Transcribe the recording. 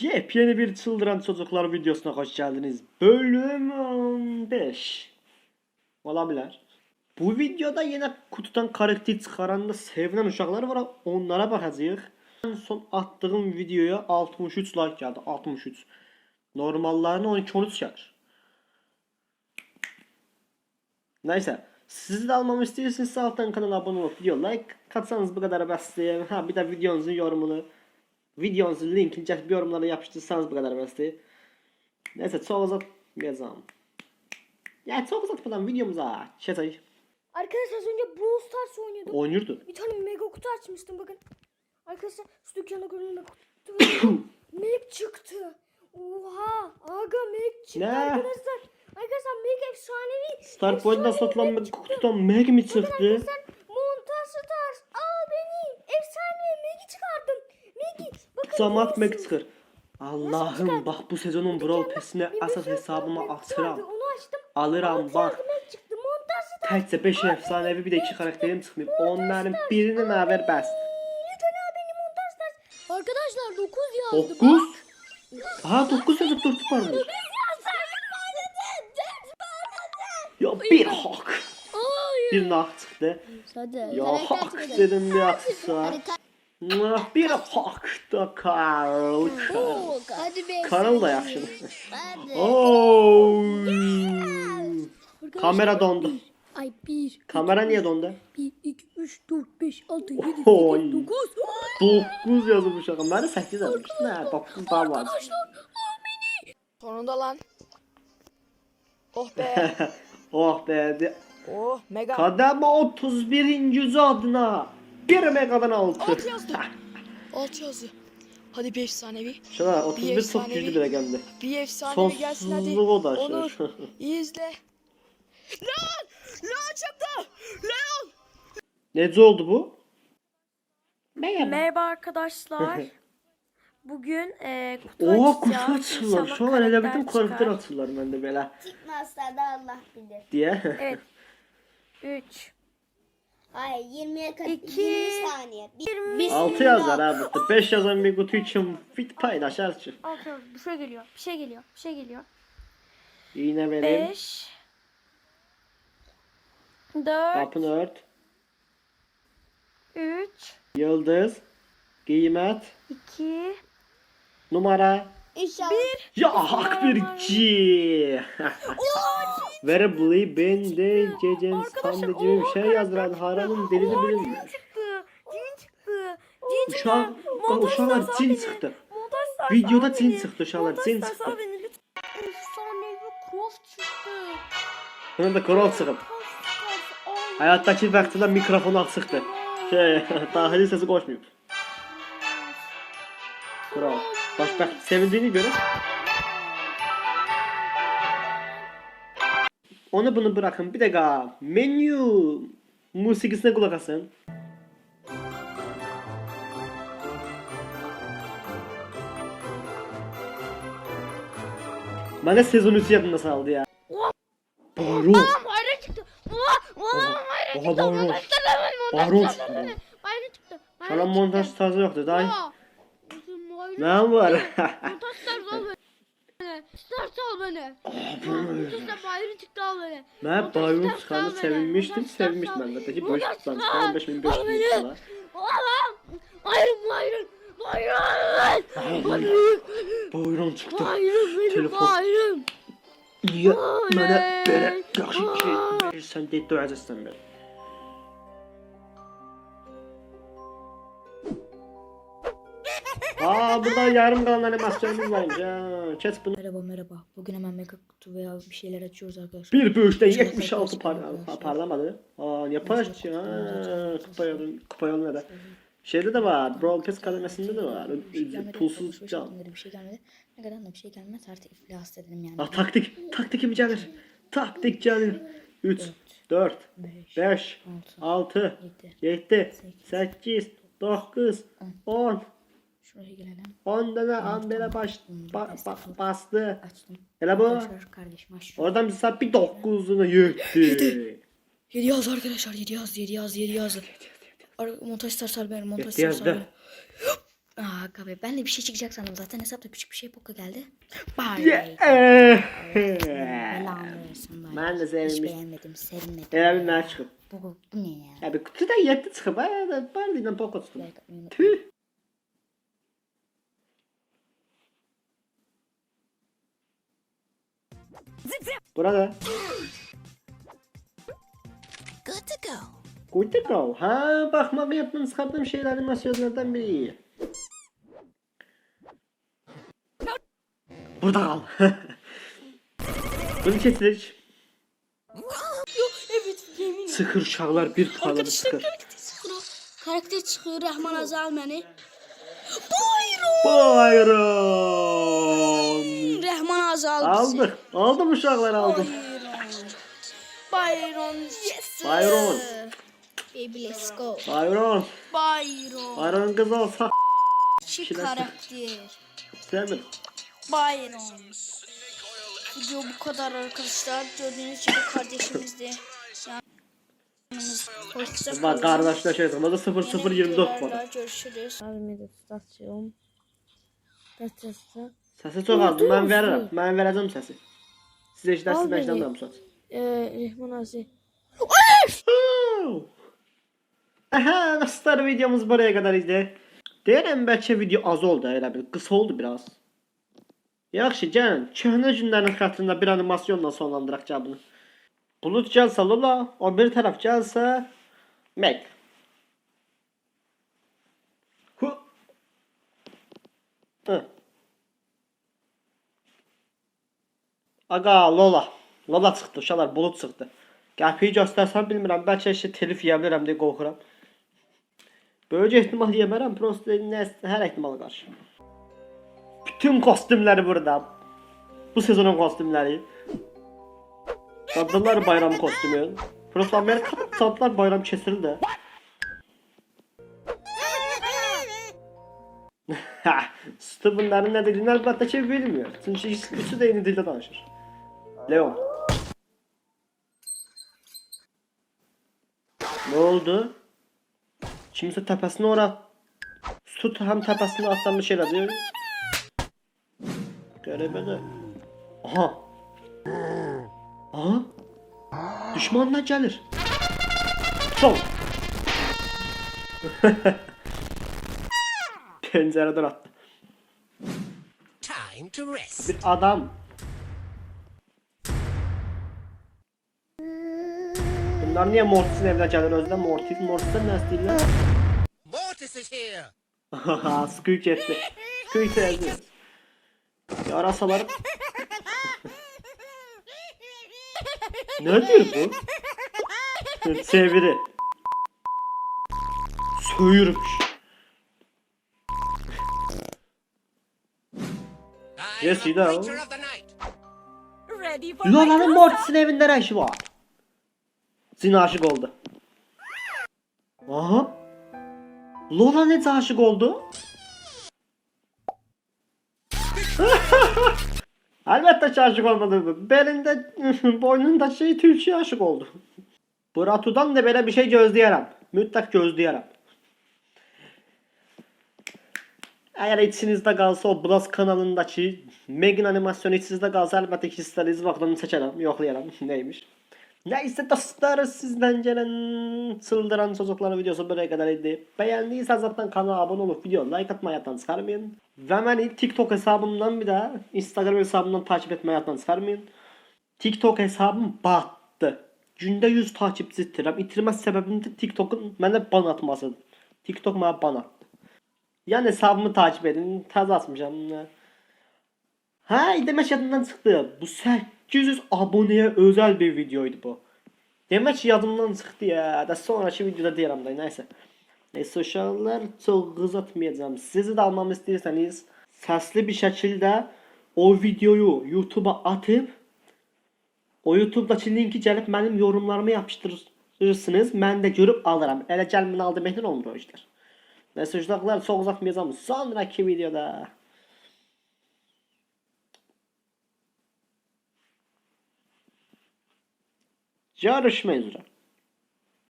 Yepyeni bir Çıldıran Çocuklar videosuna hoş geldiniz. Bölüm 15. Olabilir. Bu videoda yine kutudan karakter çıkaran da sevilen uşaqlar var. Onlara bakacağız. En son attığım videoya 63 like geldi. 63. Normallarına 12-13 gelir. Neyse. Sizi de almamı istiyorsanız alttan kanala abone olup video like katsanız bu kadar bəsləyəm. Ha bir de videonuzun yorumunu videonuzun linkini gəlib yorumlara yapıştırsanız bu kadar bəsləyəm. Neyse çok uzatmayacağım. Ya çok uzatmadan videomuza geçelim. Arkadaşlar az önce Brawl Stars oynuyordum. Oynuyordu. Bir tane mega kutu açmıştım bakın. Arkadaşlar şu dükkanda görünen mega kutu. Map çıktı. Oha aga map çıktı Ne? arkadaşlar. Arkadaşlar mega efsanevi. Star Point'da satılan kutudan Meg mi çıktı? Arkadaşlar Montaj Stars. Aa benim efsane Meg'i çıkardım. Görüyorsunuz. çıxır. Allah'ım bak bu sezonun Brawl asas sürü hesabıma atıram. Alıram bak. Təkcə 5 əfsanəvi bir də 2 xarakterim çıxmayıb. Onların birini mənə ver bəs. Lütfen abi beni Montaj Stars. Arkadaşlar 9 yazdı. 9 Aha 9 yazıb 4 varmış. Ya bir hak. Bir nah çıxdı. Ya hak dedim. Mwah, Bir hak da Karl. Karl. Hadi be. Karl da. Oo. Kamera dondu. Ay 1, Kamera niye dondu? 1, 2, 3, 4, 5, 6, 7, 8, Oy. 9. 9 yazıb uşağım. Mənə 8 yazmış. Nə, 9 daha var. Sonunda lan. Oh be. oh be. de- oh mega. Kademe 31. yüzü adına 1 megadan altı. Alt yazdı. Alt yazdı. Hadi bir efsanevi. Şuna 31 çok efsanevi. güçlü bile geldi. Bir efsanevi gelsin hadi. Sonsuzluğu o da. Onur. iyi izle. Lan! Lan çıktı! Leon! Nece oldu bu? Merhaba. Merhaba arkadaşlar. Bugün e, kutu Oha kutu. İnşallah Şu an elə bütün karakter açırlar məndə belə Çıkmazsa da Allah bilir. diye. Evet. 3. Hayır 20'ye kadar İki. 20 saniye. Bir, bir 6 yazar ha burada. 5 yazan bir kutu için fit paylaşar ki. Altı. Bir şey geliyor. Bir şey geliyor. Bir şey geliyor. İğne vereyim. 5. 4. Kapını ört. 3. Yıldız. Kıymet. 2. inşallah. Numara. Ya hak bir ki. Verebiley ben de gecen sandı gibi bir şey yazdıran Haran'ın delini bilinmiyor. Çıktı. Cin çıktı. Cin çıktı. Uşaq, Montaj uşaqlar sarsa cin beni. Montaj sarsa Videoda cin beni. uşaqlar, Montaj cin çıxdı. beni lütfen. Efsanevi Croft çıktı. Bunun da korol çıxıb. Həyatdakı vaxtında mikrofonu açıqdı. Şey, daxili səsi qoşmayıb. Kral. Xoşbəxt sevindiyini görə. Onu bunu bırakın. Bir dakika. Menü musiqisine qulaq asın. Mənə sezon 3 yadında saldı ya. Baron. Bayrak çıktı. Oha, Baron. Baron çıxdı. bayrak çıktı. Sana montaj tarzı yoxdur da. Mən var. Stars al beni. Stars al beni. Montaj Stars bayrak çıktı al beni. Mən Baron çıxanı sevinmişdim, sevmişdim əlbəttə ki, böyük tutan 15000 500 dolar. Allah'ım. Bayrak bayrak. Bayrak. Baron çıxdı. Bayrak benim Telefon. bayrak. Niyə mənə belə yaxşı şey verirsən deyə döyəcəksən məni. Aa burada yarım kalan animasyonumuz varmış ya. Bunu. Merhaba merhaba. Bugün hemen mega kutu veya bir şeyler açıyoruz arkadaşlar. Bir bölüşten 76 par pa- parlamadı. Aa niye paylaş ya? Kupa yolu, kupa yolu ne de. Şeyde de var. Brawl Pass kademesinde de var. Şey Pulsuz alışveriş can. Bir şey gelmedi. Ne kadar da bir şey gelmez artık iflas edelim yani. Ah taktik. Taktik gelir. Taktik gelir. 3, 4, 5, 6, 7, 8, 9, 10. Şuraya gelelim. 10 tane an böyle baş ba, ba- bastı. Açtım. Hele bu. Arkadaşlar kardeşim aç. Oradan bir saat bir 9'unu yıktı. 7 yaz arkadaşlar 7 yaz 7 yaz 7 yaz. Montaj sarsar ben montaj sarsar. Aa aga be ben de bir şey çıkacak sandım zaten hesapta küçük bir şey poka geldi. Bari. Ben de Hiç sevmiş. beğenmedim sevmedim. Elə bilmər çıxıb. Bu, bu, ne ya? Ya bir kutuda 7 çıxıb. Ha, da var deyilən poko tuttum. Tüh. Burada. Good to go. Good to go. Ha bakmamı yaptım çıkardığım şeyler animasyonlardan biri. Burada kal. Bunu kesilir. Evet yemin Sıkır uşaqlar bir tutalım sıkır. Karakter çıkıyor Rahman Azal beni. Bayram. Rahman Azal bizi. Aldık. Aldım uşaqlar aldım. Byron yes. Byron. Baby let's go. Bayram. Byron. Bayramın kızı olsa Çi karakter. sevmedim. Byron. Video bu kadar arkadaşlar. Gördüğünüz gibi kardeşimizdi. Yanımız. Hoşça Bak kardeşler şey zamanda 0024 var. Görüşürüz. Meditasyum. Meditasyum. Səsi çox azdır. Mən verirəm. Mən verəcəm səsi. Siz eşidərsiniz, mən beni. eşidəmirəm Ee, Rehman Azi. Aha, dostlar videomuz buraya kadar idi. Deyirəm bəlkə video az oldu, elə bil qısa oldu biraz. Yaxşı, gəlin, köhnə günlərin xətrində bir animasyonla sonlandıraq cəbini. Bulut gəlsə Lola, o bir tərəf gəlsə Meg. Hu. Hı. Aga Lola. Lola çıxdı, uşaqlar bulut çıxdı. Qəpiyi göstərsəm bilmirəm, bəlkə işte telif yeyə bilirəm deyə qorxuram. Böyük ehtimal yemərəm, prosto nə hər ehtimala qarşı. Bütün kostümləri burada. Bu sezonun kostümləri. Cadılar bayram kostümü. Prosto Amerika'da cadılar bayram kesildi. Steven'ların ne dediğini elbette ki bilmiyor. Çünkü üçü de yeni dilde danışır. Leon. Ne oldu? Kimse tepesine ora su hem tepesine atlamış elədi. Qəribə Aha. Aha. Düşmanlar gəlir. Sol. Pəncərədən atdı. Time to rest. Bir adam. Bunlar niye Mortis'in evine gelir özden Mortis? Mortis'ten ne istəyirlər? Mortis is here. Haha, Squeak etti. Squeak sevdi. Yarasalar. ne diyor bu? Çeviri. Söğürmüş. Yes, you know. Lola'nın Mortis'in evinde ne işi var? Zin aşık oldu. Aha. Lola ne aşık oldu? Elbette aşık olmadı. Belinde, boynunda şey Türkçe'ye aşık oldu. Buratu'dan da böyle bir şey gözleyerem. Mütlak gözleyerem. Eğer içinizde kalsa o Blast kanalındaki Megan animasyonu içinizde kalsa elbette ki istediğiniz vaxtını çekerim, yoxlayaram neymiş. Neyse dostlar sizden gelen çıldıran çocuklar videosu buraya kadar idi. Beğendiyseniz zaten kanala abone olup video like atmayı yattan çıkarmayın. Ve beni TikTok hesabımdan bir daha Instagram hesabımdan takip etmeyi yattan çıkarmayın. TikTok hesabım battı. Günde 100 takipçi itirəm. İtirmə səbəbim də TikTokun mənə ban atmasıdır. TikTok mənə ban atdı. Yani hesabımı takip edin. Taz atmışam. Ha demek yadımdan çıktı. Bu 800 aboneye özel bir videoydu bu. Demek ki yadımdan çıktı ya. Da sonraki videoda deyirəm da neyse. Neyse uşaqlar çok uzatmayacağım. Sizi de almamı istiyorsanız sesli bir şekilde o videoyu YouTube'a atıp o YouTube'daki linki gelip benim yorumlarıma yapıştırırsınız. Ben de görüp alırım. Elə gəlmin aldı metin olmur o işler. Neyse uşaqlar çok uzatmayacağım. Sonraki videoda. já era chinês já.